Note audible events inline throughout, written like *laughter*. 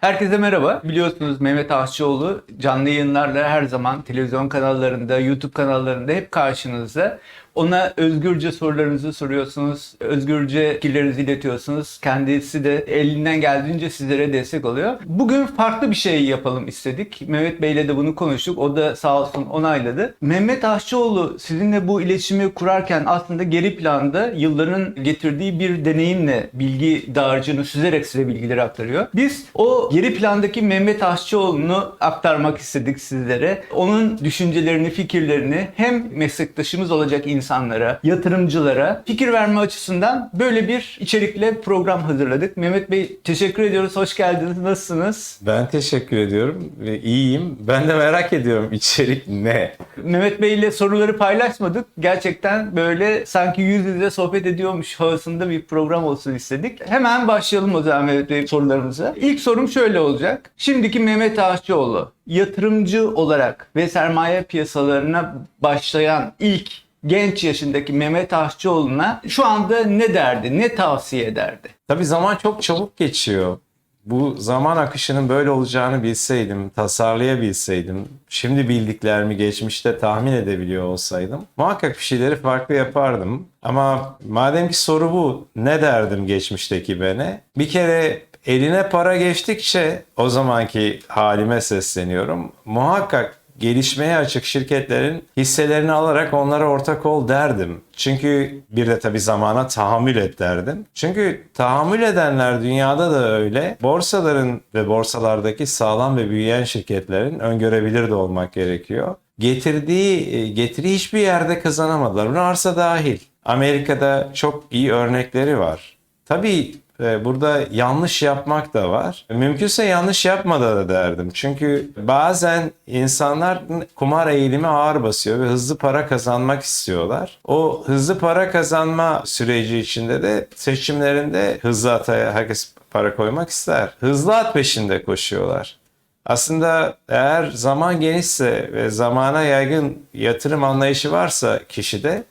Herkese merhaba. Biliyorsunuz Mehmet Aşçıoğlu canlı yayınlarla her zaman televizyon kanallarında, YouTube kanallarında hep karşınızda. Ona özgürce sorularınızı soruyorsunuz, özgürce fikirlerinizi iletiyorsunuz. Kendisi de elinden geldiğince sizlere destek oluyor. Bugün farklı bir şey yapalım istedik. Mehmet Bey'le de bunu konuştuk. O da sağ olsun onayladı. Mehmet Aşçıoğlu sizinle bu iletişimi kurarken aslında geri planda yılların getirdiği bir deneyimle bilgi dağarcığını süzerek size bilgileri aktarıyor. Biz o geri plandaki Mehmet Aşçıoğlu'nu aktarmak istedik sizlere. Onun düşüncelerini, fikirlerini hem meslektaşımız olacak insanlara, yatırımcılara fikir verme açısından böyle bir içerikle program hazırladık. Mehmet Bey teşekkür ediyoruz. Hoş geldiniz. Nasılsınız? Ben teşekkür ediyorum ve iyiyim. Ben de merak ediyorum içerik ne? Mehmet Bey ile soruları paylaşmadık. Gerçekten böyle sanki yüz yüze sohbet ediyormuş havasında bir program olsun istedik. Hemen başlayalım o zaman Mehmet Bey sorularımıza. İlk sorum şöyle olacak. Şimdiki Mehmet Ağaççıoğlu yatırımcı olarak ve sermaye piyasalarına başlayan ilk genç yaşındaki Mehmet Ağaççıoğlu'na şu anda ne derdi, ne tavsiye ederdi? Tabii zaman çok çabuk geçiyor. Bu zaman akışının böyle olacağını bilseydim, tasarlayabilseydim, şimdi bildiklerimi geçmişte tahmin edebiliyor olsaydım muhakkak bir şeyleri farklı yapardım. Ama madem ki soru bu, ne derdim geçmişteki bene? Bir kere eline para geçtikçe o zamanki halime sesleniyorum. Muhakkak gelişmeye açık şirketlerin hisselerini alarak onlara ortak ol derdim. Çünkü bir de tabii zamana tahammül et derdim. Çünkü tahammül edenler dünyada da öyle. Borsaların ve borsalardaki sağlam ve büyüyen şirketlerin öngörebilir de olmak gerekiyor. Getirdiği e, getiri hiçbir yerde kazanamadılar. Buna arsa dahil. Amerika'da çok iyi örnekleri var. Tabii burada yanlış yapmak da var. Mümkünse yanlış yapma da derdim. Çünkü bazen insanlar kumar eğilimi ağır basıyor ve hızlı para kazanmak istiyorlar. O hızlı para kazanma süreci içinde de seçimlerinde hızlı ataya herkes para koymak ister. Hızlı at peşinde koşuyorlar. Aslında eğer zaman genişse ve zamana yaygın yatırım anlayışı varsa kişide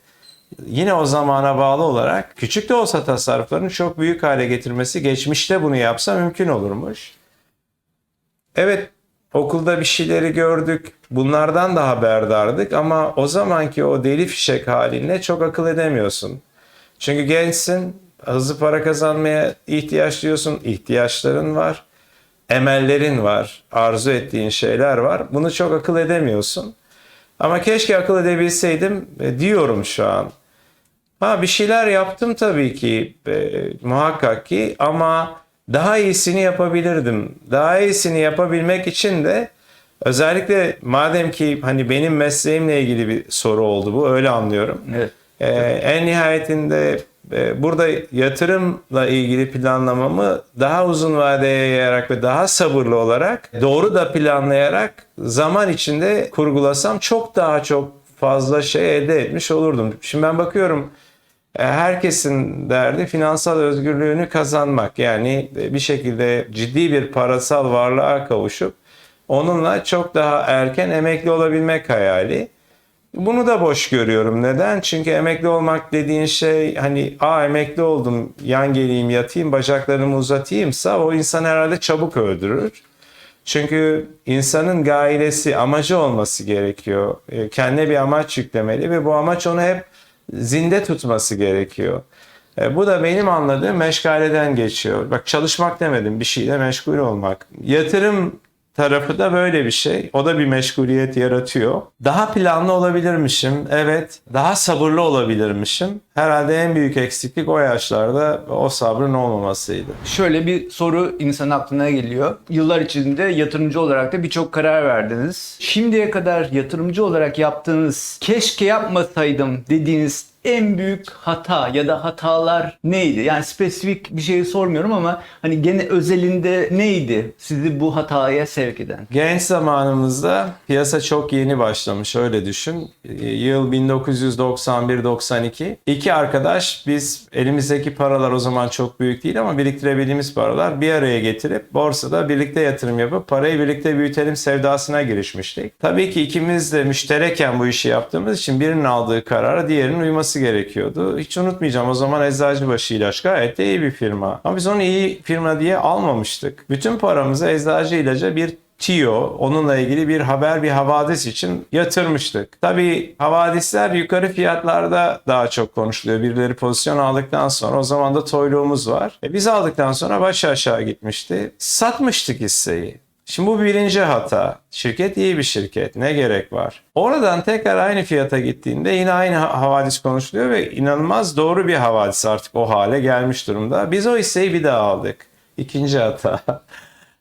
yine o zamana bağlı olarak küçük de olsa tasarruflarını çok büyük hale getirmesi geçmişte bunu yapsa mümkün olurmuş. Evet okulda bir şeyleri gördük. Bunlardan da haberdardık ama o zamanki o deli fişek haline çok akıl edemiyorsun. Çünkü gençsin, hızlı para kazanmaya ihtiyaç duyuyorsun, ihtiyaçların var, emellerin var, arzu ettiğin şeyler var. Bunu çok akıl edemiyorsun. Ama keşke akıl edebilseydim e, diyorum şu an. Ha bir şeyler yaptım tabii ki e, muhakkak ki ama daha iyisini yapabilirdim. Daha iyisini yapabilmek için de özellikle madem ki hani benim mesleğimle ilgili bir soru oldu bu öyle anlıyorum. Evet. E, en nihayetinde burada yatırımla ilgili planlamamı daha uzun vadeye yayarak ve daha sabırlı olarak doğru da planlayarak zaman içinde kurgulasam çok daha çok fazla şey elde etmiş olurdum. Şimdi ben bakıyorum e, herkesin derdi finansal özgürlüğünü kazanmak. Yani e, bir şekilde ciddi bir parasal varlığa kavuşup onunla çok daha erken emekli olabilmek hayali. Bunu da boş görüyorum. Neden? Çünkü emekli olmak dediğin şey hani a emekli oldum yan geleyim yatayım bacaklarımı uzatayımsa o insan herhalde çabuk öldürür. Çünkü insanın gailesi, amacı olması gerekiyor. E, Kendine bir amaç yüklemeli ve bu amaç onu hep zinde tutması gerekiyor. E, Bu da benim anladığım meşgaleden geçiyor. Bak çalışmak demedim, bir şeyle meşgul olmak. Yatırım tarafı da böyle bir şey. O da bir meşguliyet yaratıyor. Daha planlı olabilirmişim. Evet. Daha sabırlı olabilirmişim. Herhalde en büyük eksiklik o yaşlarda o sabrın olmamasıydı. Şöyle bir soru insan aklına geliyor. Yıllar içinde yatırımcı olarak da birçok karar verdiniz. Şimdiye kadar yatırımcı olarak yaptığınız keşke yapmasaydım dediğiniz en büyük hata ya da hatalar neydi? Yani spesifik bir şey sormuyorum ama hani gene özelinde neydi sizi bu hataya sevk eden? Genç zamanımızda piyasa çok yeni başlamış öyle düşün. Yıl 1991-92. İki iki arkadaş biz elimizdeki paralar o zaman çok büyük değil ama biriktirebildiğimiz paralar bir araya getirip borsada birlikte yatırım yapıp parayı birlikte büyütelim sevdasına girişmiştik. Tabii ki ikimiz de müştereken bu işi yaptığımız için birinin aldığı karara diğerinin uyması gerekiyordu. Hiç unutmayacağım o zaman Eczacıbaşı İlaç gayet de iyi bir firma. Ama biz onu iyi firma diye almamıştık. Bütün paramızı Eczacı İlaç'a bir TIO, onunla ilgili bir haber, bir havadis için yatırmıştık. Tabii havadisler yukarı fiyatlarda daha çok konuşuluyor. Birileri pozisyon aldıktan sonra o zaman da toyluğumuz var. E biz aldıktan sonra baş aşağı gitmişti. Satmıştık hisseyi. Şimdi bu birinci hata. Şirket iyi bir şirket. Ne gerek var? Oradan tekrar aynı fiyata gittiğinde yine aynı ha- havadis konuşuluyor ve inanılmaz doğru bir havadis artık o hale gelmiş durumda. Biz o hisseyi bir daha aldık. İkinci hata. *laughs*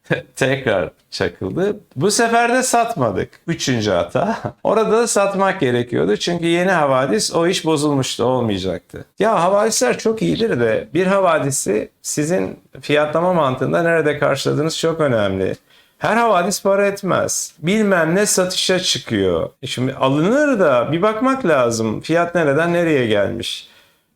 *laughs* tekrar çakıldı. Bu sefer de satmadık. Üçüncü hata. *laughs* Orada da satmak gerekiyordu. Çünkü yeni havadis o iş bozulmuştu. Olmayacaktı. Ya havadisler çok iyidir de bir havadisi sizin fiyatlama mantığında nerede karşıladığınız çok önemli. Her havadis para etmez. Bilmem ne satışa çıkıyor. Şimdi alınır da bir bakmak lazım. Fiyat nereden nereye gelmiş.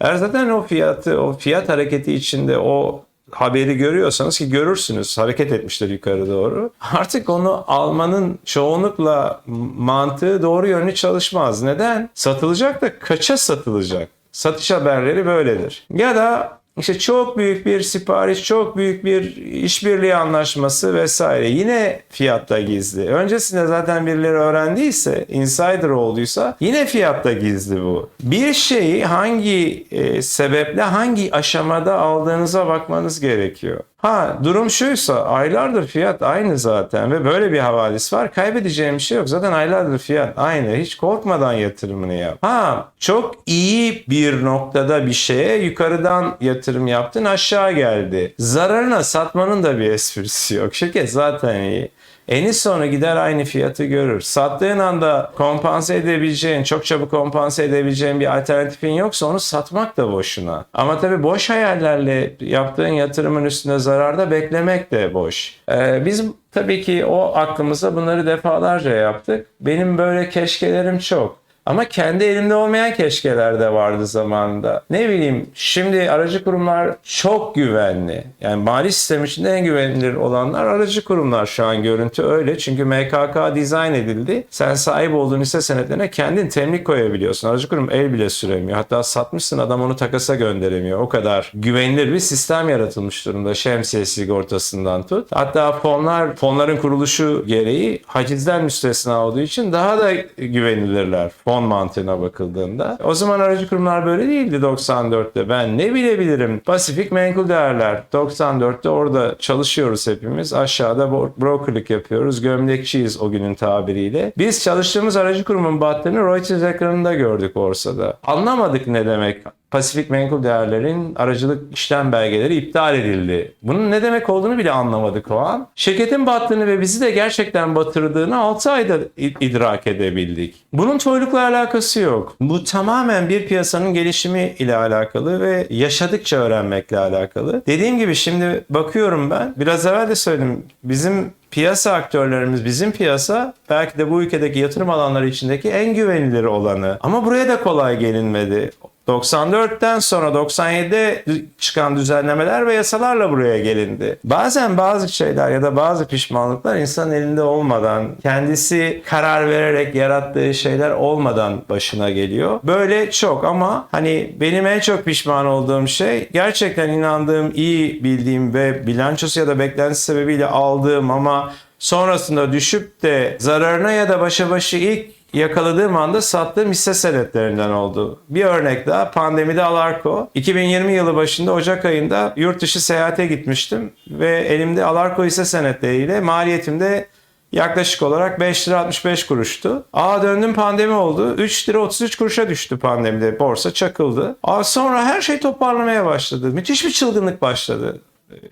Eğer zaten o fiyatı, o fiyat hareketi içinde o haberi görüyorsanız ki görürsünüz hareket etmişler yukarı doğru. *laughs* Artık onu almanın çoğunlukla mantığı doğru yönlü çalışmaz. Neden? Satılacak da kaça satılacak? Satış haberleri böyledir. Ya da işte çok büyük bir sipariş, çok büyük bir işbirliği anlaşması vesaire. Yine fiyatta gizli. Öncesinde zaten birileri öğrendiyse, insider olduysa yine fiyatta gizli bu. Bir şeyi hangi e, sebeple, hangi aşamada aldığınıza bakmanız gerekiyor. Ha durum şuysa aylardır fiyat aynı zaten ve böyle bir havadis var. Kaybedeceğim bir şey yok. Zaten aylardır fiyat aynı. Hiç korkmadan yatırımını yap. Ha çok iyi bir noktada bir şeye yukarıdan yatırım yaptın aşağı geldi. Zararına satmanın da bir esprisi yok. Şirket zaten iyi. Eni sonra gider aynı fiyatı görür. Sattığın anda kompanse edebileceğin, çok çabuk kompanse edebileceğin bir alternatifin yoksa onu satmak da boşuna. Ama tabii boş hayallerle yaptığın yatırımın üstünde zararda beklemek de boş. Ee, biz tabii ki o aklımıza bunları defalarca yaptık. Benim böyle keşkelerim çok. Ama kendi elimde olmayan keşkeler de vardı zamanında. Ne bileyim şimdi aracı kurumlar çok güvenli. Yani mali sistem içinde en güvenilir olanlar aracı kurumlar şu an görüntü öyle. Çünkü MKK dizayn edildi. Sen sahip olduğun hisse senetlerine kendin temlik koyabiliyorsun. Aracı kurum el bile süremiyor. Hatta satmışsın adam onu takasa gönderemiyor. O kadar güvenilir bir sistem yaratılmış durumda. Şemsiye sigortasından tut. Hatta fonlar, fonların kuruluşu gereği hacizden müstesna olduğu için daha da güvenilirler fon mantığına bakıldığında. O zaman aracı kurumlar böyle değildi 94'te. Ben ne bilebilirim? Pasifik menkul değerler. 94'te orada çalışıyoruz hepimiz. Aşağıda bro- brokerlık yapıyoruz. Gömlekçiyiz o günün tabiriyle. Biz çalıştığımız aracı kurumun battığını Reuters ekranında gördük borsada. Anlamadık ne demek Pasifik menkul değerlerin aracılık işlem belgeleri iptal edildi. Bunun ne demek olduğunu bile anlamadık o an. Şirketin battığını ve bizi de gerçekten batırdığını 6 ayda idrak edebildik. Bunun toylukla alakası yok. Bu tamamen bir piyasanın gelişimi ile alakalı ve yaşadıkça öğrenmekle alakalı. Dediğim gibi şimdi bakıyorum ben. Biraz evvel de söyledim. Bizim piyasa aktörlerimiz bizim piyasa belki de bu ülkedeki yatırım alanları içindeki en güvenilir olanı. Ama buraya da kolay gelinmedi. 94'ten sonra 97'de çıkan düzenlemeler ve yasalarla buraya gelindi. Bazen bazı şeyler ya da bazı pişmanlıklar insanın elinde olmadan, kendisi karar vererek yarattığı şeyler olmadan başına geliyor. Böyle çok ama hani benim en çok pişman olduğum şey gerçekten inandığım, iyi bildiğim ve bilançosu ya da beklentisi sebebiyle aldığım ama sonrasında düşüp de zararına ya da başa başı ilk yakaladığım anda sattığım hisse senetlerinden oldu. Bir örnek daha pandemide Alarko. 2020 yılı başında Ocak ayında yurt dışı seyahate gitmiştim ve elimde Alarko hisse senetleriyle maliyetimde yaklaşık olarak 5 lira 65 kuruştu. Aa döndüm pandemi oldu. 3 lira 33 kuruşa düştü pandemide. Borsa çakıldı. Aa sonra her şey toparlamaya başladı. Müthiş bir çılgınlık başladı.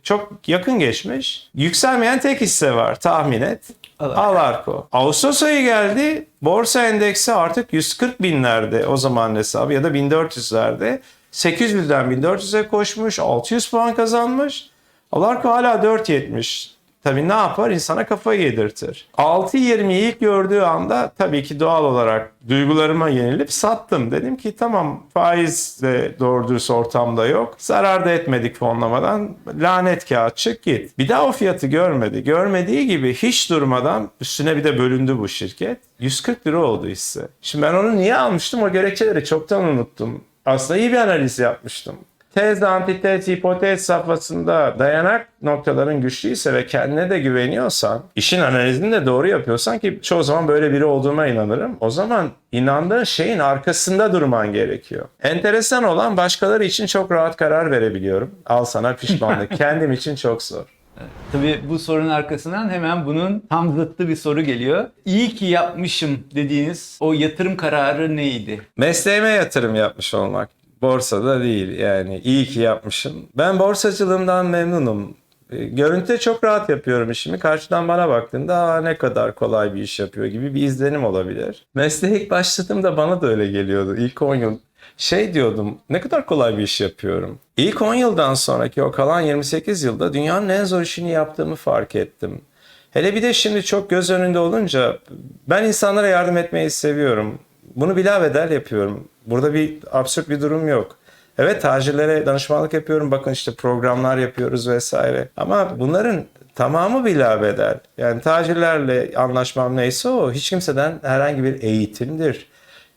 Çok yakın geçmiş. Yükselmeyen tek hisse var tahmin et. Alarko. Ağustos ayı geldi. Borsa endeksi artık 140 binlerde o zaman hesabı ya da 1400'lerde. 800'den 1400'e koşmuş. 600 puan kazanmış. Alarko hala 4.70. tabii ne yapar? İnsana kafayı yedirtir. 6.20'yi ilk gördüğü anda tabii ki doğal olarak duygularıma yenilip sattım. Dedim ki tamam faiz de doğru dürüst ortamda yok. Zarar da etmedik fonlamadan. Lanet kağıt çık git. Bir daha o fiyatı görmedi. Görmediği gibi hiç durmadan üstüne bir de bölündü bu şirket. 140 lira oldu hisse. Şimdi ben onu niye almıştım? O gerekçeleri çoktan unuttum. Aslında iyi bir analiz yapmıştım. Tez, antitez, hipotez safhasında dayanak noktaların güçlüyse ve kendine de güveniyorsan, işin analizini de doğru yapıyorsan ki çoğu zaman böyle biri olduğuma inanırım. O zaman inandığın şeyin arkasında durman gerekiyor. Enteresan olan başkaları için çok rahat karar verebiliyorum. Al sana pişmanlık. *laughs* Kendim için çok zor. Tabii bu sorunun arkasından hemen bunun tam zıttı bir soru geliyor. İyi ki yapmışım dediğiniz o yatırım kararı neydi? Mesleğime yatırım yapmış olmak. Borsada değil yani iyi ki yapmışım. Ben borsacılığımdan memnunum. E, Görüntüde çok rahat yapıyorum işimi. Karşıdan bana baktığında Aa, ne kadar kolay bir iş yapıyor gibi bir izlenim olabilir. Mesleğe ilk başladığımda bana da öyle geliyordu. İlk 10 yıl şey diyordum ne kadar kolay bir iş yapıyorum. İlk 10 yıldan sonraki o kalan 28 yılda dünyanın en zor işini yaptığımı fark ettim. Hele bir de şimdi çok göz önünde olunca ben insanlara yardım etmeyi seviyorum. Bunu bilabedel yapıyorum. Burada bir absürt bir durum yok. Evet tacirlere danışmanlık yapıyorum. Bakın işte programlar yapıyoruz vesaire. Ama bunların tamamı bilabedel. Yani tacirlerle anlaşmam neyse o. Hiç kimseden herhangi bir eğitimdir.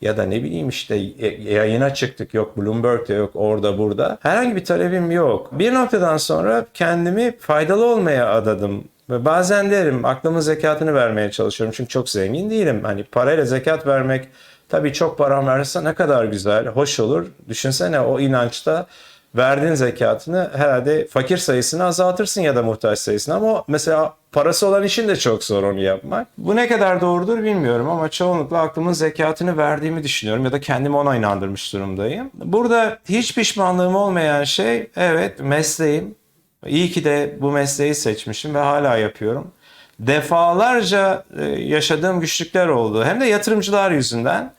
Ya da ne bileyim işte y- yayına çıktık yok Bloomberg'de yok orada burada. Herhangi bir talebim yok. Bir noktadan sonra kendimi faydalı olmaya adadım. Ve bazen derim aklımın zekatını vermeye çalışıyorum. Çünkü çok zengin değilim. Hani parayla zekat vermek tabii çok param varsa ne kadar güzel, hoş olur. Düşünsene o inançta verdiğin zekatını herhalde fakir sayısını azaltırsın ya da muhtaç sayısını ama mesela parası olan işin de çok zor onu yapmak. Bu ne kadar doğrudur bilmiyorum ama çoğunlukla aklımın zekatını verdiğimi düşünüyorum ya da kendimi ona inandırmış durumdayım. Burada hiç pişmanlığım olmayan şey evet mesleğim. İyi ki de bu mesleği seçmişim ve hala yapıyorum. Defalarca e, yaşadığım güçlükler oldu. Hem de yatırımcılar yüzünden.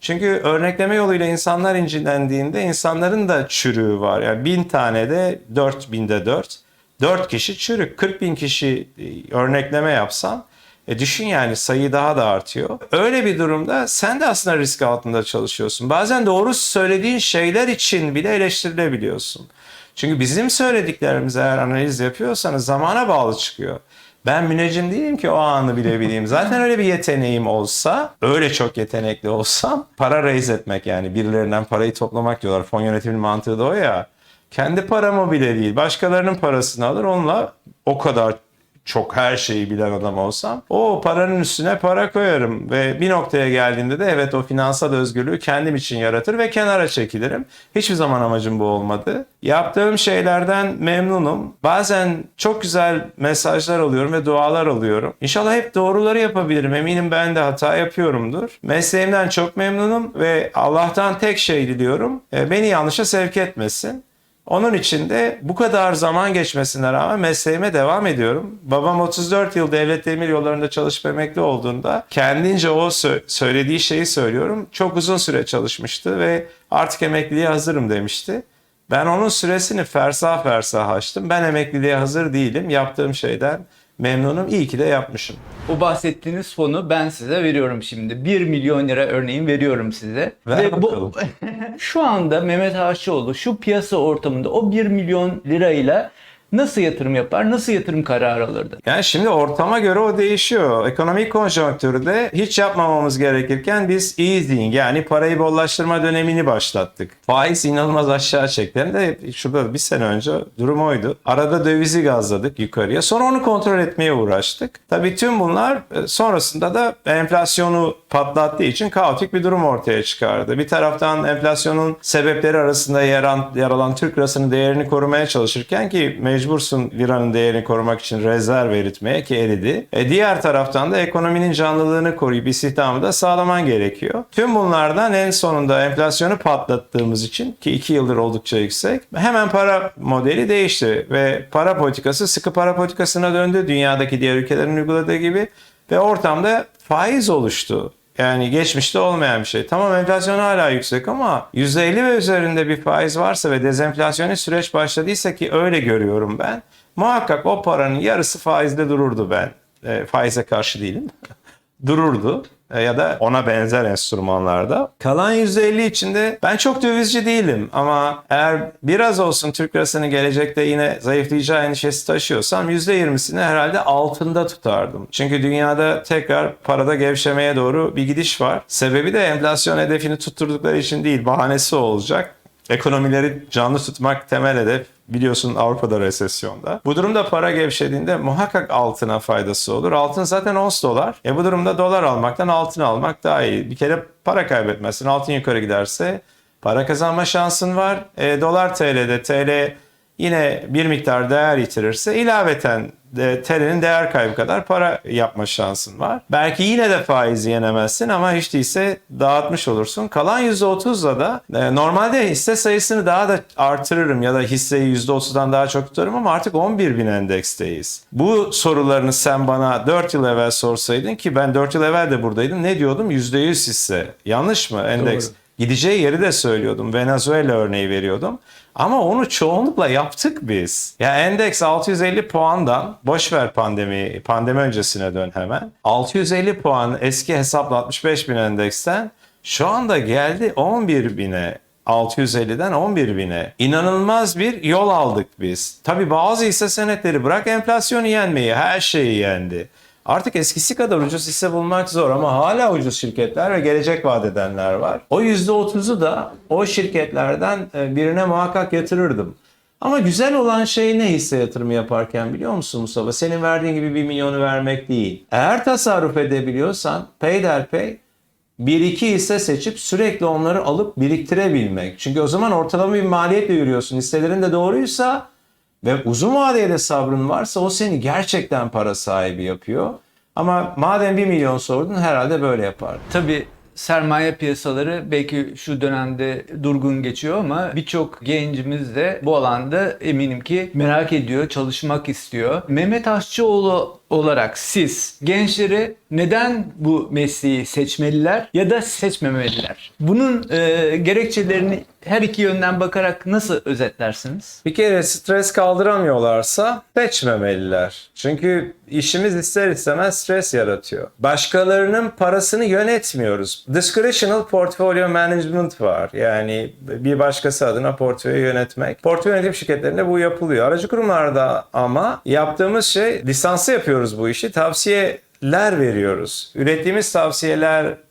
Çünkü örnekleme yoluyla insanlar incinlendiğinde insanların da çürüğü var. Yani bin tane de dört binde dört. Dört kişi çürük. 40 bin kişi e, örnekleme yapsan e düşün yani sayı daha da artıyor. Öyle bir durumda sen de aslında risk altında çalışıyorsun. Bazen doğru söylediğin şeyler için bile eleştirilebiliyorsun. Çünkü bizim söylediklerimiz eğer analiz yapıyorsanız zamana bağlı çıkıyor. Ben müneccim değilim ki o anı bilebileyim. Zaten öyle bir yeteneğim olsa, öyle çok yetenekli olsam para raise etmek yani birilerinden parayı toplamak diyorlar. Fon yönetiminin mantığı da o ya. Kendi paramı bile değil, başkalarının parasını alır onunla o kadar çok her şeyi bilen adam olsam o paranın üstüne para koyarım ve bir noktaya geldiğinde de evet o finansal özgürlüğü kendim için yaratır ve kenara çekilirim. Hiçbir zaman amacım bu olmadı. Yaptığım şeylerden memnunum. Bazen çok güzel mesajlar alıyorum ve dualar alıyorum. İnşallah hep doğruları yapabilirim. Eminim ben de hata yapıyorumdur. Mesleğimden çok memnunum ve Allah'tan tek şey diliyorum. e, Beni yanlışa sevk etmesin. Onun için de bu kadar zaman geçmesine rağmen mesleğime devam ediyorum. Babam 34 yıl devlet demir yollarında çalışıp emekli olduğunda kendince o sö- söylediği şeyi söylüyorum. Çok uzun süre çalışmıştı ve artık emekliliğe hazırım demişti. Ben onun süresini fersah fersah açtım. Ben emekliliğe hazır değilim. Yaptığım şeyden memnunum. İyi ki de yapmışım. O bahsettiğiniz fonu ben size veriyorum şimdi. 1 milyon lira örneğin veriyorum size. Ver bu bakalım. *laughs* şu anda Mehmet Aşçıoğlu şu piyasa ortamında o 1 milyon lirayla nasıl yatırım yapar, nasıl yatırım kararı alırdı? Yani şimdi ortama göre o değişiyor. Ekonomik konjonktürde hiç yapmamamız gerekirken biz easing yani parayı bollaştırma dönemini başlattık. Faiz inanılmaz aşağı çekti. Hem de şurada bir sene önce durum oydu. Arada dövizi gazladık yukarıya. Sonra onu kontrol etmeye uğraştık. Tabii tüm bunlar e, sonrasında da enflasyonu patlattığı için kaotik bir durum ortaya çıkardı. Bir taraftan enflasyonun sebepleri arasında yer alan, yer alan Türk lirasının değerini korumaya çalışırken ki mecbursun liranın değerini korumak için rezerv eritmeye ki eridi. E diğer taraftan da ekonominin canlılığını koruyup istihdamı da sağlaman gerekiyor. Tüm bunlardan en sonunda enflasyonu patlattığımız için ki 2 yıldır oldukça yüksek hemen para modeli değişti ve para politikası sıkı para politikasına döndü dünyadaki diğer ülkelerin uyguladığı gibi ve ortamda faiz oluştu. Yani geçmişte olmayan bir şey. Tamam enflasyon hala yüksek ama %50 ve üzerinde bir faiz varsa ve dezenflasyonist süreç başladıysa ki öyle görüyorum ben. muhakkak o paranın yarısı faizde dururdu ben. E, faize karşı değilim. *laughs* dururdu ya da ona benzer enstrümanlarda. Kalan %50 içinde ben çok dövizci değilim ama eğer biraz olsun Türk lirasının gelecekte yine zayıflayacağı endişesi taşıyorsam %20'sini herhalde altında tutardım. Çünkü dünyada tekrar parada gevşemeye doğru bir gidiş var. Sebebi de enflasyon hedefini tutturdukları için değil, bahanesi olacak. Ekonomileri canlı tutmak temel hedef. Biliyorsun Avrupa'da resesyonda. Bu durumda para gevşediğinde muhakkak altına faydası olur. Altın zaten 10 dolar. E bu durumda dolar almaktan altın almak daha iyi. Bir kere para kaybetmezsin. Altın yukarı giderse para kazanma şansın var. E, dolar TL'de TL yine bir miktar değer yitirirse ilaveten de, TL'nin değer kaybı kadar para yapma şansın var. Belki yine de faizi yenemezsin ama hiç değilse dağıtmış olursun. Kalan %30'la da e, normalde hisse sayısını daha da artırırım ya da hisseyi %30'dan daha çok tutarım ama artık 11 bin endeksteyiz. Bu sorularını sen bana 4 yıl evvel sorsaydın ki ben 4 yıl evvel de buradaydım ne diyordum? %100 hisse. Yanlış mı endeks? Doğru. Gideceği yeri de söylüyordum. Venezuela örneği veriyordum. Ama onu çoğunlukla yaptık biz. Ya endeks 650 puandan boş ver pandemi pandemi öncesine dön hemen. 650 puan eski hesapla 65 bin endeksten şu anda geldi 11 bine. 650'den 11 bine. İnanılmaz bir yol aldık biz. Tabi bazı hisse senetleri bırak enflasyonu yenmeyi her şeyi yendi. Artık eskisi kadar ucuz hisse bulmak zor ama hala ucuz şirketler ve gelecek vaat edenler var. O %30'u da o şirketlerden e, birine muhakkak yatırırdım. Ama güzel olan şey ne hisse yatırımı yaparken biliyor musun Mustafa? Senin verdiğin gibi bir milyonu vermek değil. Eğer tasarruf edebiliyorsan peyderpey bir iki hisse seçip sürekli onları alıp biriktirebilmek. Çünkü o zaman ortalama bir maliyetle yürüyorsun. Hisselerin de doğruysa ve uzun vadede sabrın varsa o seni gerçekten para sahibi yapıyor. Ama madem 1 milyon sordun herhalde böyle yapardın. Tabii sermaye piyasaları belki şu dönemde durgun geçiyor ama birçok gencimiz de bu alanda eminim ki merak ediyor, çalışmak istiyor. Mehmet Aşçıoğlu olarak siz gençleri neden bu mesleği seçmeliler ya da seçmemeliler? Bunun e, gerekçelerini her iki yönden bakarak nasıl özetlersiniz? Bir kere stres kaldıramıyorlarsa seçmemeliler. Çünkü işimiz ister istemez stres yaratıyor. Başkalarının parasını yönetmiyoruz. Discretional portfolio management var. Yani bir başkası adına portföyü yönetmek. Portföy yönetim şirketlerinde bu yapılıyor. Aracı kurumlarda ama yaptığımız şey lisanslı yapıyoruz bu işi. Tavsiyeler veriyoruz. Ürettiğimiz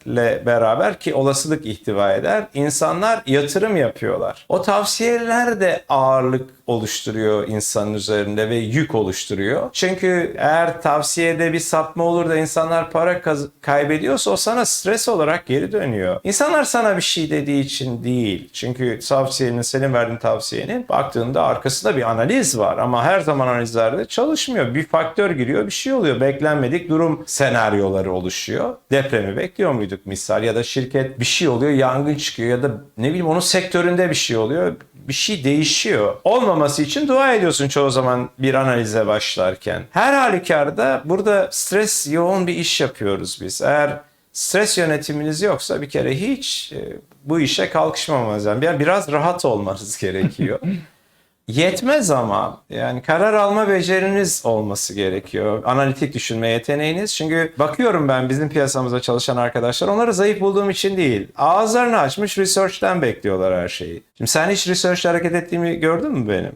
tavsiyelerle beraber ki olasılık ihtiva eder. insanlar yatırım yapıyorlar. O tavsiyeler de ağırlık oluşturuyor insanın üzerinde ve yük oluşturuyor. Çünkü eğer tavsiyede bir sapma olur da insanlar para kaybediyorsa o sana stres olarak geri dönüyor. İnsanlar sana bir şey dediği için değil. Çünkü tavsiyenin, senin verdiğin tavsiyenin baktığında arkasında bir analiz var ama her zaman analizlerde çalışmıyor. Bir faktör giriyor, bir şey oluyor. Beklenmedik durum senaryoları oluşuyor. Depremi bekliyor muyduk misal ya da şirket bir şey oluyor, yangın çıkıyor ya da ne bileyim onun sektöründe bir şey oluyor bir şey değişiyor. Olmaması için dua ediyorsun çoğu zaman bir analize başlarken. Her halükarda burada stres yoğun bir iş yapıyoruz biz. Eğer stres yönetiminiz yoksa bir kere hiç e, bu işe kalkışmamanız lazım. Yani biraz rahat olmanız *laughs* gerekiyor. Yetmez ama yani karar alma beceriniz olması gerekiyor. Analitik düşünme yeteneğiniz. Çünkü bakıyorum ben bizim piyasamızda çalışan arkadaşlar onları zayıf bulduğum için değil. Ağızlarını açmış research'ten bekliyorlar her şeyi. Şimdi sen hiç research'le hareket ettiğimi gördün mü benim?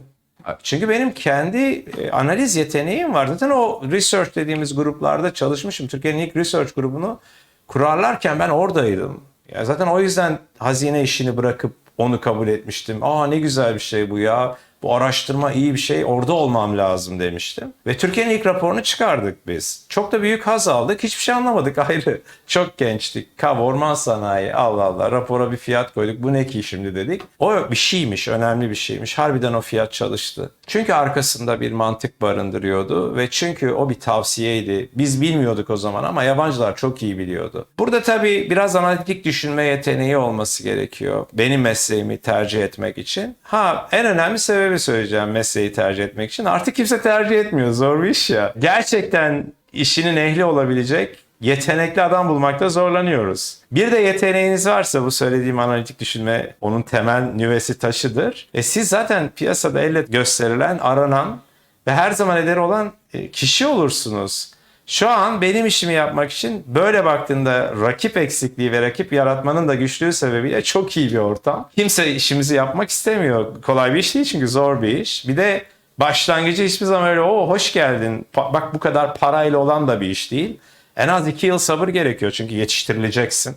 Çünkü benim kendi e, analiz yeteneğim var. Zaten o research dediğimiz gruplarda çalışmışım. Türkiye'nin ilk research grubunu kurarlarken ben oradaydım. Ya zaten o yüzden hazine işini bırakıp onu kabul etmiştim. Aa ne güzel bir şey bu ya. Bu araştırma iyi bir şey. Orada olmam lazım demiştim. Ve Türkiye'nin ilk raporunu çıkardık biz. Çok da büyük haz aldık. Hiçbir şey anlamadık *laughs* ayrı. Çok gençtik. Kav orman sanayi. Allah Allah. Rapora bir fiyat koyduk. Bu ne ki şimdi dedik. O bir şeymiş. Önemli bir şeymiş. Harbiden o fiyat çalıştı. Çünkü arkasında bir mantık barındırıyordu. Ve çünkü o bir tavsiyeydi. Biz bilmiyorduk o zaman ama yabancılar çok iyi biliyordu. Burada tabii biraz analitik düşünme yeteneği olması gerekiyor. Benim mesleğimi tercih etmek için. Ha en önemli sebebi söyleyeceğim mesleği tercih etmek için. Artık kimse tercih etmiyor. Zor bir iş ya. Gerçekten işinin ehli olabilecek yetenekli adam bulmakta zorlanıyoruz. Bir de yeteneğiniz varsa bu söylediğim analitik düşünme onun temel nüvesi taşıdır. E siz zaten piyasada elle gösterilen, aranan ve her zaman ederi olan e, kişi olursunuz. Şu an benim işimi yapmak için böyle baktığında rakip eksikliği ve rakip yaratmanın da güçlüğü sebebiyle çok iyi bir ortam. Kimse işimizi yapmak istemiyor. Kolay bir iş değil çünkü zor bir iş. Bir de başlangıcı hiçbir zaman öyle o hoş geldin. Bak bu kadar parayla olan da bir iş değil. En az iki yıl sabır gerekiyor çünkü yetiştirileceksin.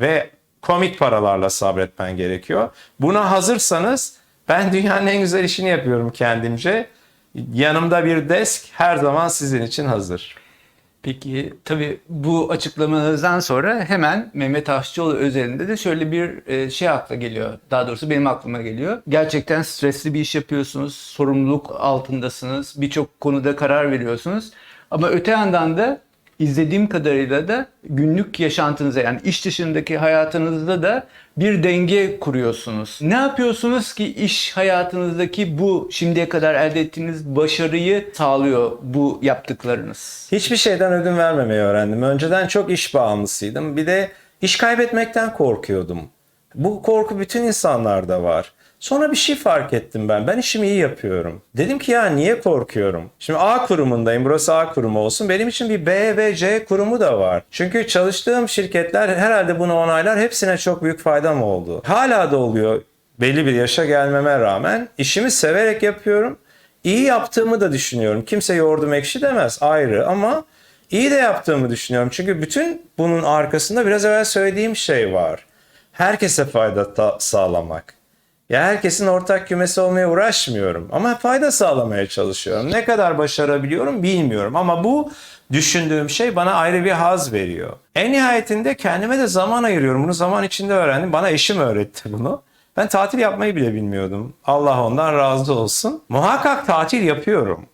Ve komik paralarla sabretmen gerekiyor. Buna hazırsanız ben dünyanın en güzel işini yapıyorum kendimce. Yanımda bir desk her zaman sizin için hazır. Peki tabii bu açıklamanızdan sonra hemen Mehmet Aşçıoğlu özelinde de şöyle bir e, şey akla geliyor. Daha doğrusu benim aklıma geliyor. Gerçekten stresli bir iş yapıyorsunuz, sorumluluk altındasınız, birçok konuda karar veriyorsunuz. Ama öte yandan da izlediğim kadarıyla da günlük yaşantınıza yani iş dışındaki hayatınızda da bir denge kuruyorsunuz. Ne yapıyorsunuz ki iş hayatınızdaki bu şimdiye kadar elde ettiğiniz başarıyı sağlıyor bu yaptıklarınız? Hiçbir şeyden ödün vermemeyi öğrendim. Önceden çok iş bağımlısıydım. Bir de iş kaybetmekten korkuyordum. Bu korku bütün insanlarda var. Sonra bir şey fark ettim ben. Ben işimi iyi yapıyorum. Dedim ki ya niye korkuyorum? Şimdi A kurumundayım. Burası A kurumu olsun. Benim için bir B ve C kurumu da var. Çünkü çalıştığım şirketler herhalde bunu onaylar. Hepsine çok büyük faydam oldu. Hala da oluyor. Belli bir yaşa gelmeme rağmen işimi severek yapıyorum. İyi yaptığımı da düşünüyorum. Kimse yoğurdum ekşi demez ayrı ama iyi de yaptığımı düşünüyorum. Çünkü bütün bunun arkasında biraz evvel söylediğim şey var. Herkese fayda sağlamak. Ya herkesin ortak kümesi olmaya uğraşmıyorum ama fayda sağlamaya çalışıyorum. Ne kadar başarabiliyorum bilmiyorum ama bu düşündüğüm şey bana ayrı bir haz veriyor. En nihayetinde kendime de zaman ayırıyorum. Bunu zaman içinde öğrendim. Bana eşim öğretti bunu. Ben tatil yapmayı bile bilmiyordum. Allah ondan razı olsun. Muhakkak tatil yapıyorum.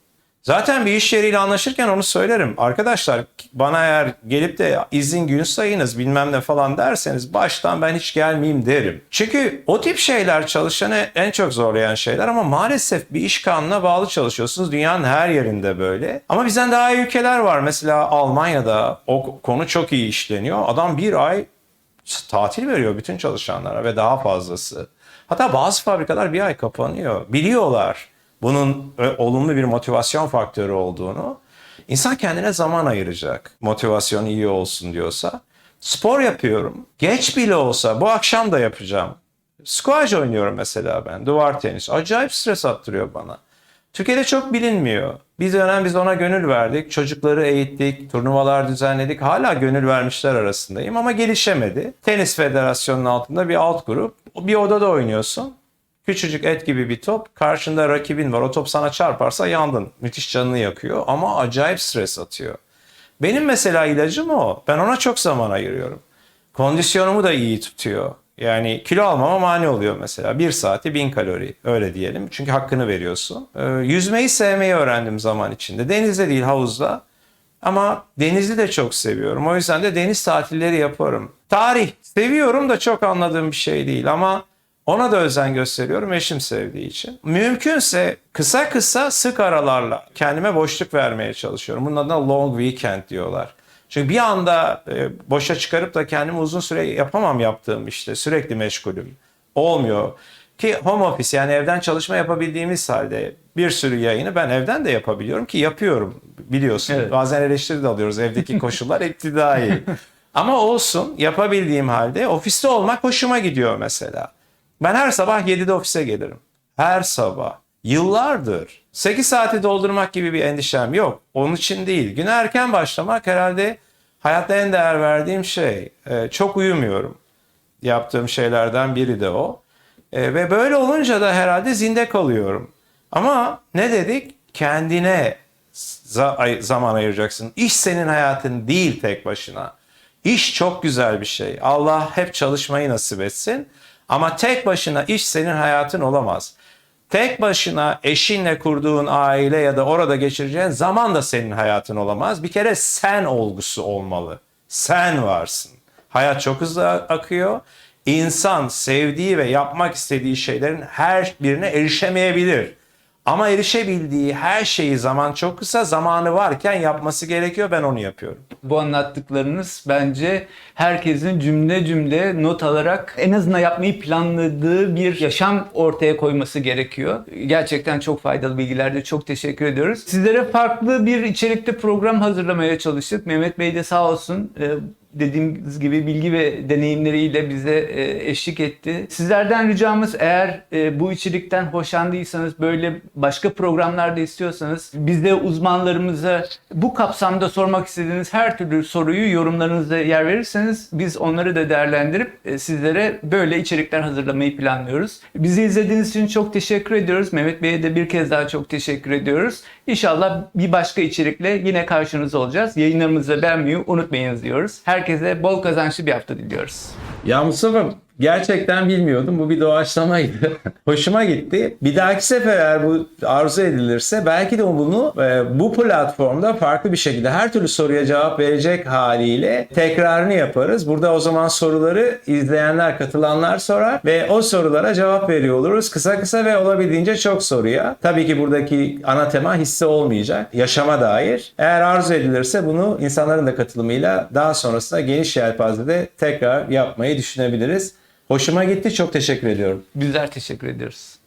Zaten bir iş yeriyle anlaşırken onu söylerim. Arkadaşlar bana eğer gelip de izin gün sayınız bilmem ne falan derseniz baştan ben hiç gelmeyeyim derim. Çünkü o tip şeyler çalışanı en çok zorlayan şeyler ama maalesef bir iş kanununa bağlı çalışıyorsunuz. Dünyanın her yerinde böyle. Ama bizden daha iyi ülkeler var. Mesela Almanya'da o konu çok iyi işleniyor. Adam bir ay tatil veriyor bütün çalışanlara ve daha fazlası. Hatta bazı fabrikalar bir ay kapanıyor. Biliyorlar bunun e, olumlu bir motivasyon faktörü olduğunu. İnsan kendine zaman ayıracak. Motivasyon iyi olsun diyorsa. Spor yapıyorum. Geç bile olsa bu akşam da yapacağım. Squash oynuyorum mesela ben. Duvar tenis. Acayip stres attırıyor bana. Türkiye'de çok bilinmiyor. Bir dönem biz ona gönül verdik. Çocukları eğittik, turnuvalar düzenledik. Hala gönül vermişler arasındayım ama gelişemedi. Tenis Federasyonu'nun altında bir alt grup. Bir odada oynuyorsun. Küçücük et gibi bir top. Karşında rakibin var. O top sana çarparsa yandın. Müthiş canını yakıyor ama acayip stres atıyor. Benim mesela ilacım o. Ben ona çok zaman ayırıyorum. Kondisyonumu da iyi tutuyor. Yani kilo almama mani oluyor mesela. Bir saati bin kalori öyle diyelim. Çünkü hakkını veriyorsun. Ee, yüzmeyi sevmeyi öğrendim zaman içinde. Denizde değil havuzda. Ama denizi de çok seviyorum. O yüzden de deniz tatilleri yaparım. Tarih seviyorum da çok anladığım bir şey değil ama ona da özen gösteriyorum eşim sevdiği için. Mümkünse kısa kısa sık aralarla kendime boşluk vermeye çalışıyorum. Bunun adına long weekend diyorlar. Çünkü bir anda e, boşa çıkarıp da kendimi uzun süre yapamam yaptığım işte. Sürekli meşgulüm. Olmuyor. Ki home office yani evden çalışma yapabildiğimiz halde bir sürü yayını ben evden de yapabiliyorum ki yapıyorum biliyorsun. Evet. Bazen eleştiri de alıyoruz evdeki *laughs* koşullar iptidai. Ama olsun yapabildiğim halde ofiste olmak hoşuma gidiyor mesela. Ben her sabah 7'de ofise gelirim. Her sabah. Yıllardır. 8 saati doldurmak gibi bir endişem yok. Onun için değil. Güne erken başlamak herhalde hayatta en değer verdiğim şey. Ee, çok uyumuyorum. Yaptığım şeylerden biri de o. Ee, ve böyle olunca da herhalde zinde kalıyorum. Ama ne dedik? Kendine zaman ayıracaksın. İş senin hayatın değil tek başına. İş çok güzel bir şey. Allah hep çalışmayı nasip etsin. Ama tek başına iş senin hayatın olamaz. Tek başına eşinle kurduğun aile ya da orada geçireceğin zaman da senin hayatın olamaz. Bir kere sen olgusu olmalı. Sen varsın. Hayat çok hızlı akıyor. İnsan sevdiği ve yapmak istediği şeylerin her birine erişemeyebilir. Ama erişebildiği her şeyi zaman çok kısa zamanı varken yapması gerekiyor. Ben onu yapıyorum. Bu anlattıklarınız bence herkesin cümle cümle not alarak en azından yapmayı planladığı bir yaşam ortaya koyması gerekiyor. Gerçekten çok faydalı bilgilerdi. Çok teşekkür ediyoruz. Sizlere farklı bir içerikte program hazırlamaya çalıştık. Mehmet Bey de sağ olsun e, dediğimiz gibi bilgi ve deneyimleriyle bize e, eşlik etti. Sizlerden ricamız eğer e, bu içerikten hoşlandıysanız böyle başka programlarda istiyorsanız bize uzmanlarımıza bu kapsamda sormak istediğiniz her türlü soruyu yorumlarınızda yer verirseniz biz onları da değerlendirip e, sizlere böyle içerikler hazırlamayı planlıyoruz. Bizi izlediğiniz için çok teşekkür ediyoruz. Mehmet Bey'e de bir kez daha çok teşekkür ediyoruz. İnşallah bir başka içerikle yine karşınızda olacağız. Yayınlarımızı beğenmeyi unutmayınız diyoruz. Herkese bol kazançlı bir hafta diliyoruz. Ya Mustafa gerçekten bilmiyordum. Bu bir doğaçlamaydı. *laughs* Hoşuma gitti. Bir dahaki sefer eğer bu arzu edilirse belki de bunu e, bu platformda farklı bir şekilde her türlü soruya cevap verecek haliyle tekrarını yaparız. Burada o zaman soruları izleyenler, katılanlar sorar ve o sorulara cevap veriyor oluruz. Kısa kısa ve olabildiğince çok soruya. Tabii ki buradaki ana tema hisse olmayacak. Yaşama dair. Eğer arzu edilirse bunu insanların da katılımıyla daha sonrasında geniş yelpazede tekrar yapmayı düşünebiliriz. Hoşuma gitti. Çok teşekkür ediyorum. Bizler teşekkür ediyoruz.